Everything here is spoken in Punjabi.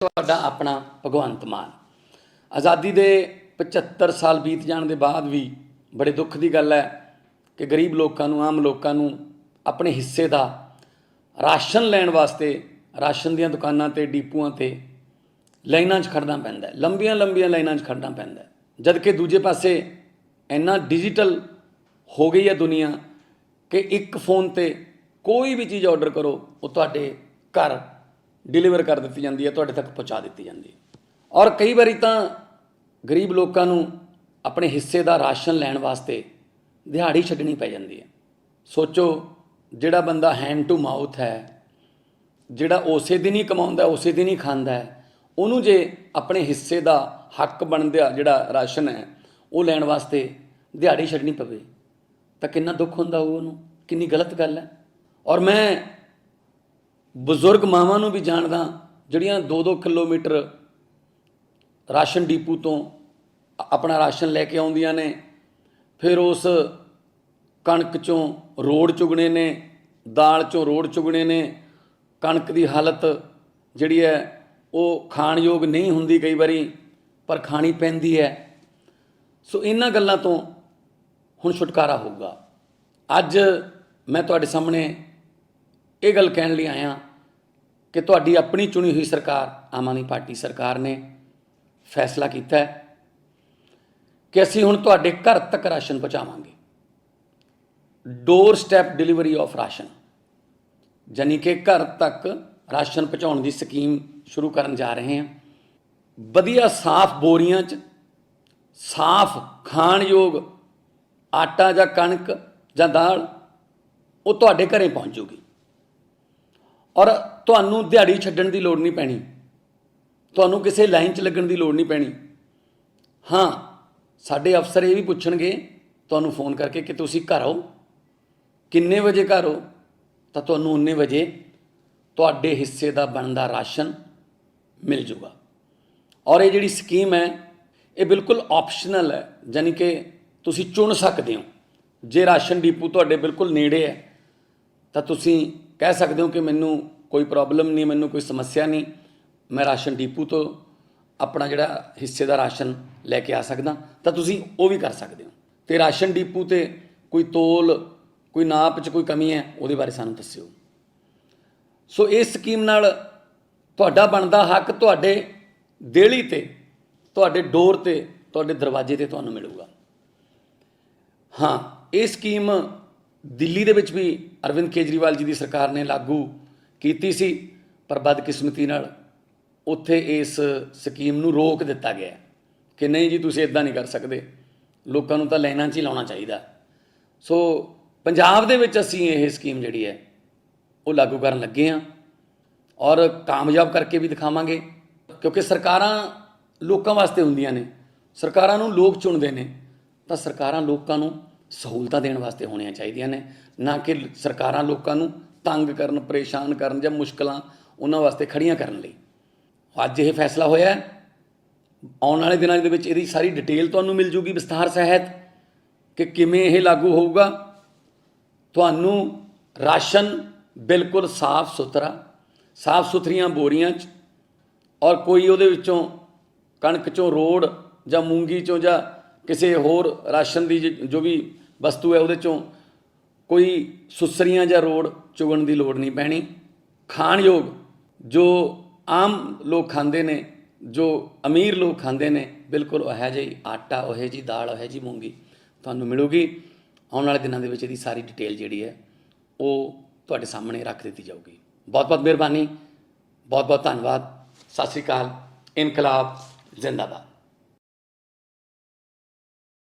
ਤੁਹਾਡਾ ਆਪਣਾ ਭਗਵੰਤ ਮਾਨ। ਆਜ਼ਾਦੀ ਦੇ 75 ਸਾਲ ਬੀਤ ਜਾਣ ਦੇ ਬਾਅਦ ਵੀ ਬੜੇ ਦੁੱਖ ਦੀ ਗੱਲ ਹੈ ਕਿ ਗਰੀਬ ਲੋਕਾਂ ਨੂੰ, ਆਮ ਲੋਕਾਂ ਨੂੰ ਆਪਣੇ ਹਿੱਸੇ ਦਾ ਰਾਸ਼ਨ ਲੈਣ ਵਾਸਤੇ ਰਾਸ਼ਨ ਦੀਆਂ ਦੁਕਾਨਾਂ ਤੇ, ਡੀਪੂਆਂ ਤੇ ਲਾਈਨਾਂ 'ਚ ਖੜਨਾ ਪੈਂਦਾ ਲੰਬੀਆਂ ਲੰਬੀਆਂ ਲਾਈਨਾਂ 'ਚ ਖੜਨਾ ਪੈਂਦਾ ਹੈ। ਜਦ ਕਿ ਦੂਜੇ ਪਾਸੇ ਇੰਨਾ ਡਿਜੀਟਲ ਹੋ ਗਈ ਹੈ ਦੁਨੀਆ ਕਿ ਇੱਕ ਫੋਨ ਤੇ ਕੋਈ ਵੀ ਚੀਜ਼ ਆਰਡਰ ਕਰੋ, ਉਹ ਤੁਹਾਡੇ ਘਰ ਡਿਲੀਵਰ ਕਰ ਦਿੱਤੀ ਜਾਂਦੀ ਹੈ, ਤੁਹਾਡੇ ਤੱਕ ਪਹੁੰਚਾ ਦਿੱਤੀ ਜਾਂਦੀ ਹੈ। ਔਰ ਕਈ ਵਾਰੀ ਤਾਂ ਗਰੀਬ ਲੋਕਾਂ ਨੂੰ ਆਪਣੇ ਹਿੱਸੇ ਦਾ ਰਾਸ਼ਨ ਲੈਣ ਵਾਸਤੇ ਦਿਹਾੜੀ ਛੱਡਣੀ ਪੈ ਜਾਂਦੀ ਹੈ। ਸੋਚੋ, ਜਿਹੜਾ ਬੰਦਾ ਹੈਂਡ ਟੂ ਮਾਊਥ ਹੈ, ਜਿਹੜਾ ਉਸੇ ਦਿਨ ਹੀ ਕਮਾਉਂਦਾ ਉਸੇ ਦਿਨ ਹੀ ਖਾਂਦਾ ਹੈ, ਉਹਨੂੰ ਜੇ ਆਪਣੇ ਹਿੱਸੇ ਦਾ ਹੱਕ ਬਣਦਿਆ ਜਿਹੜਾ ਰਾਸ਼ਨ ਹੈ, ਉਹ ਲੈਣ ਵਾਸਤੇ ਦਿਹਾੜੀ ਛੱਡਣੀ ਪਵੇ, ਤਾਂ ਕਿੰਨਾ ਦੁੱਖ ਹੁੰਦਾ ਉਹਨੂੰ? ਕਿੰਨੀ ਗਲਤ ਗੱਲ ਹੈ। ਔਰ ਮੈਂ ਬਜ਼ੁਰਗ ਮਾਵਾਂ ਨੂੰ ਵੀ ਜਾਣਦਾ ਜਿਹੜੀਆਂ 2-2 ਕਿਲੋਮੀਟਰ ਰਾਸ਼ਨ ਡੀਪੂ ਤੋਂ ਆਪਣਾ ਰਾਸ਼ਨ ਲੈ ਕੇ ਆਉਂਦੀਆਂ ਨੇ। ਫਿਰ ਉਸ ਕਣਕ ਚੋਂ ਰੋੜ ਚੁਗਣੇ ਨੇ, ਦਾਲ ਚੋਂ ਰੋੜ ਚੁਗਣੇ ਨੇ। ਕਣਕ ਦੀ ਹਾਲਤ ਜਿਹੜੀ ਹੈ, ਉਹ ਖਾਣ ਯੋਗ ਨਹੀਂ ਹੁੰਦੀ ਕਈ ਵਾਰੀ, ਪਰ ਖਾਣੀ ਪੈਂਦੀ ਹੈ। ਸੋ ਇਹਨਾਂ ਗੱਲਾਂ ਤੋਂ ਹੁਣ ਛੁਟਕਾਰਾ ਹੋਊਗਾ। ਅੱਜ ਮੈਂ ਤੁਹਾਡੇ ਸਾਹਮਣੇ ਇਹ ਗੱਲ ਕਹਿਣ ਲਈ ਆਇਆ ਕਿ ਤੁਹਾਡੀ ਆਪਣੀ ਚੁਣੀ ਹੋਈ ਸਰਕਾਰ, ਆਮ ਆਦਮੀ ਪਾਰਟੀ ਸਰਕਾਰ ਨੇ ਫੈਸਲਾ ਕੀਤਾ ਹੈ ਕਿ ਅਸੀਂ ਹੁਣ ਤੁਹਾਡੇ ਘਰ ਤੱਕ ration ਪਹੁੰਚਾਵਾਂਗੇ। Door step delivery of ration. ਜਾਨੀ ਕਿ ਘਰ ਤੱਕ ਰਾਸ਼ਨ ਪਹੁੰਚਾਉਣ ਦੀ ਸਕੀਮ ਸ਼ੁਰੂ ਕਰਨ ਜਾ ਰਹੇ ਹਾਂ। ਵਧੀਆ ਸਾਫ਼ ਬੋਰੀਆਂ 'ਚ ਸਾਫ਼ ਖਾਣਯੋਗ ਆਟਾ ਜਾਂ ਕਣਕ ਜਾਂ ਦਾਲ ਉਹ ਤੁਹਾਡੇ ਘਰੇ ਪਹੁੰਚ ਜੂਗੀ। ਔਰ ਤੁਹਾਨੂੰ ਦਿਹਾੜੀ ਛੱਡਣ ਦੀ ਲੋੜ ਨਹੀਂ ਪੈਣੀ। ਤੁਹਾਨੂੰ ਕਿਸੇ ਲਾਈਨ 'ਚ ਲੱਗਣ ਦੀ ਲੋੜ ਨਹੀਂ ਪੈਣੀ। ਹਾਂ, ਸਾਡੇ ਅਫਸਰ ਇਹ ਵੀ ਪੁੱਛਣਗੇ, ਤੁਹਾਨੂੰ ਫੋਨ ਕਰਕੇ ਕਿ ਤੁਸੀਂ ਘਰ ਆਓ। ਕਿੰਨੇ ਵਜੇ ਘਰ ਹੋ? ਤਾਂ ਤੁਹਾਨੂੰ ਉਨੇ ਵਜੇ ਤੁਹਾਡੇ ਹਿੱਸੇ ਦਾ ਬਣਦਾ ਰਾਸ਼ਨ ਮਿਲ ਜੂਗਾ ਔਰ ਇਹ ਜਿਹੜੀ ਸਕੀਮ ਹੈ, ਇਹ ਬਿਲਕੁਲ ਆਪਸ਼ਨਲ ਹੈ ਯਾਨੀ ਕਿ ਤੁਸੀਂ ਚੁਣ ਸਕਦੇ ਹੋ। ਜੇ ਰਾਸ਼ਨ ਡੀਪੂ ਤੁਹਾਡੇ ਬਿਲਕੁਲ ਨੇੜੇ ਹੈ, ਤਾਂ ਤੁਸੀਂ ਕਹਿ ਸਕਦੇ ਹੋ ਕਿ ਮੈਨੂੰ ਕੋਈ ਪ੍ਰੋਬਲਮ ਨਹੀਂ, ਮੈਨੂੰ ਕੋਈ ਸਮੱਸਿਆ ਨਹੀਂ। ਮੈਂ ਰਾਸ਼ਨ ਡੀਪੂ ਤੋਂ ਆਪਣਾ ਜਿਹੜਾ ਹਿੱਸੇ ਦਾ ਰਾਸ਼ਨ ਲੈ ਕੇ ਆ ਸਕਦਾ, ਤਾਂ ਤੁਸੀਂ ਉਹ ਵੀ ਕਰ ਸਕਦੇ ਹੋ। ਤੇ ਰਾਸ਼ਨ ਡੀਪੂ ਤੇ ਕੋਈ ਤੋਲ, ਕੋਈ ਨਾਪ 'ਚ ਕੋਈ ਕਮੀ ਹੈ, ਉਹਦੇ ਬਾਰੇ ਸਾਨੂੰ ਦੱਸਿਓ। ਸੋ ਇਸ ਸਕੀਮ ਨਾਲ ਤੁਹਾਡਾ ਬਣਦਾ ਹੱਕ ਤੁਹਾਡੇ ਦੇਲੀ ਤੇ, ਤੁਹਾਡੇ ਡੋਰ ਤੇ, ਤੁਹਾਡੇ ਦਰਵਾਜ਼ੇ ਤੇ ਤੁਹਾਨੂੰ ਮਿਲੂਗਾ। ਹਾਂ, ਇਹ ਸਕੀਮ ਦਿੱਲੀ ਦੇ ਵਿੱਚ ਵੀ ਅਰਵਿੰਦ ਕੇਜਰੀਵਾਲ ਜੀ ਦੀ ਸਰਕਾਰ ਨੇ ਲਾਗੂ ਕੀਤੀ ਸੀ ਪਰ ਬਦਕਿਸਮਤੀ ਨਾਲ ਉੱਥੇ ਇਸ ਸਕੀਮ ਨੂੰ ਰੋਕ ਦਿੱਤਾ ਗਿਆ ਕਿ ਨਹੀਂ ਜੀ, ਤੁਸੀਂ ਇਦਾਂ ਨਹੀਂ ਕਰ ਸਕਦੇ। ਲੋਕਾਂ ਨੂੰ ਤਾਂ ਲਾਈਨਾਂ 'ਚ ਹੀ ਲਾਉਣਾ ਚਾਹੀਦਾ। ਸੋ ਪੰਜਾਬ ਦੇ ਵਿੱਚ ਅਸੀਂ ਇਹ ਸਕੀਮ ਜਿਹੜੀ ਹੈ, ਉਹ ਲਾਗੂ ਕਰਨ ਲੱਗੇ ਹਾਂ ਔਰ ਕਾਮਯਾਬ ਕਰਕੇ ਵੀ ਦਿਖਾਵਾਂਗੇ ਕਿਉਂਕਿ ਸਰਕਾਰਾਂ ਲੋਕਾਂ ਵਾਸਤੇ ਹੁੰਦੀਆਂ ਨੇ। ਸਰਕਾਰਾਂ ਨੂੰ ਲੋਕ ਚੁਣਦੇ ਨੇ। ਤਾਂ ਸਰਕਾਰਾਂ ਲੋਕਾਂ ਨੂੰ ਸਹੂਲਤਾਂ ਦੇਣ ਵਾਸਤੇ ਹੋਣੀਆਂ ਚਾਹੀਦੀਆਂ ਨੇ, ਨਾ ਕਿ ਸਰਕਾਰਾਂ ਲੋਕਾਂ ਨੂੰ ਤੰਗ ਕਰਨ, ਪਰੇਸ਼ਾਨ ਕਰਨ ਜਾਂ ਮੁਸ਼ਕਲਾਂ ਉਹਨਾਂ ਵਾਸਤੇ ਖੜੀਆਂ ਕਰਨ ਲਈ। ਅੱਜ ਇਹ ਫੈਸਲਾ ਹੋਇਆ ਹੈ। ਆਉਣ ਵਾਲੇ ਦਿਨਾਂ ਦੇ ਵਿੱਚ ਇਹਦੀ ਸਾਰੀ ਡਿਟੇਲ ਤੁਹਾਨੂੰ ਮਿਲ ਜੂਗੀ ਵਿਸਥਾਰ ਸਹਿਤ ਕਿ ਕਿਵੇਂ ਇਹ ਲਾਗੂ ਹੋਊਗਾ। ਤੁਹਾਨੂੰ ਰਾਸ਼ਨ ਬਿਲਕੁਲ ਸਾਫ਼ ਸੁਥਰਾ, ਸਾਫ਼ ਸੁਥਰੀਆਂ ਬੋਰੀਆਂ 'ਚ ਔਰ ਕੋਈ ਉਹਦੇ ਵਿੱਚੋਂ ਕਣਕ 'ਚੋਂ ਰੋੜ ਜਾਂ ਮੂੰਗੀ 'ਚੋਂ ਜਾਂ ਕਿਸੇ ਹੋਰ ਰਾਸ਼ਨ ਦੀ ਜ- ਜੋ ਵੀ ਵਸਤੂ ਹੈ ਉਹਦੇ 'ਚੋਂ ਕੋਈ ਸੁਸਰੀਆਂ ਜਾਂ ਰੋੜ ਚੁਗਣ ਦੀ ਲੋੜ ਨਹੀਂ ਪੈਣੀ। ਖਾਣਯੋਗ ਜੋ ਆਮ ਲੋਕ ਖਾਂਦੇ ਨੇ, ਜੋ ਅਮੀਰ ਲੋਕ ਖਾਂਦੇ ਨੇ, ਬਿਲਕੁਲ ਉਹ ਹੈ ਜਿਹੀ ਆਟਾ, ਉਹ ਜੀ ਦਾਲ, ਉਹ ਜੀ ਮੂੰਗੀ ਤੁਹਾਨੂੰ ਮਿਲੂਗੀ। ਆਉਣ ਵਾਲੇ ਦਿਨਾਂ ਦੇ ਵਿੱਚ ਇਹਦੀ ਸਾਰੀ ਡਿਟੇਲ ਜਿਹੜੀ ਹੈ, ਉਹ ਤੁਹਾਡੇ ਸਾਹਮਣੇ ਰੱਖ ਦਿੱਤੀ ਜਾਊਗੀ। ਬਹੁਤ ਬਹੁਤ ਮਿਹਰਬਾਨੀ, ਬਹੁਤ ਬਹੁਤ ਧੰਨਵਾਦ। ਸਤਿ ਸ੍ਰੀ ਅਕਾਲ। ਇਨਕਲਾਬ ਜ਼ਿੰਦਾਬਾਦ।